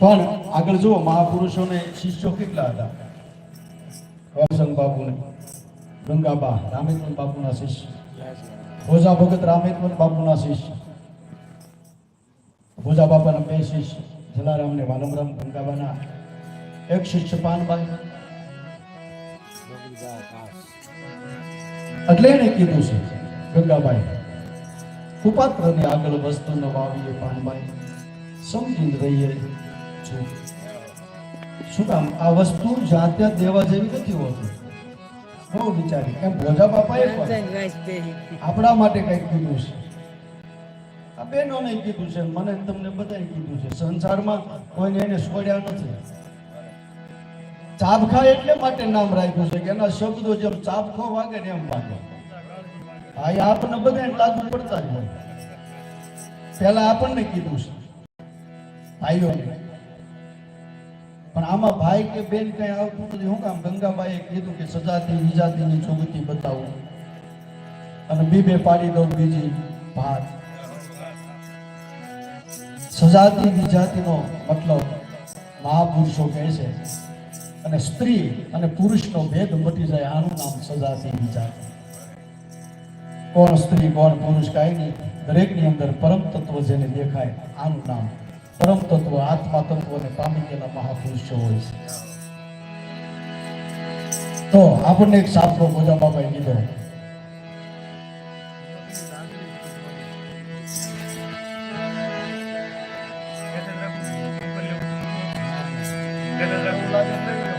પણ આગળ જુઓ, મહાપુરુષોને શિષ્યો કેટલા હતા? વાસંગ બાપુને, ગંગાબા, રામેશ્વર બાપુના શિષ્ય. ભોજા ભગત રામેશ્વર બાપુના શિષ્ય. ભોજા બાપાના બે શિષ્ય, જલારામ ને વાલમરામ ગંગાબાના. એક શિષ્ય પાનબાઈ. એટલે એને કીધું છે, ગંગાબાઈ, કુપાત્રની આગળ વસ્તુ ન વાવીએ પાનબાઈ, સમજીને રહીએ. છું. શું કામ? આ વસ્તુ જ્યાં ત્યાં દેવા જેવી નથી હોતી. બહુ વિચારી. એમ ભોજા બાપાએ પણ આપણા માટે કંઈક કીધું છે. આ બહેનોને કીધું છે મને તમને બધાએ કીધું છે. સંસારમાં કોઈને એને છોડ્યા નથી. ચાબખા એટલે માટે નામ રાખ્યું છે કે એના શબ્દો જેમ ચાબખો વાગે ને એમ વાગે. હા એ આપણને બધાને લાગુ પડતા જ હોય. પહેલા આપણને કીધું છે. ભાઈઓને પણ આમાં ભાઈ કે બેન કઈ આવતું નથી. હું કામ ગંગાબાઈએ કીધું કે સજાતી વિજાતીની જોગતી બતાવું. અને બીબે પાડી દઉં બીજી ભાત. સજાતી વિજાતિનો મતલબ મહાપુરુષો કહે છે. અને સ્ત્રી અને પુરુષનો ભેદ મટી જાય. આનું નામ સજાતી નિજાતી. કોણ સ્ત્રી, કોણ પુરુષ, કાંઈ નહીં. દરેકની અંદર પરમ તત્વ જેને દેખાય, આનું નામ પરમ તત્વ આત્મા તત્વને પામી ગયેલા મહાપુરુષો હોય છે તો આપણને એક સાપરો મોજા બાબાએ કીધો Thank વાત.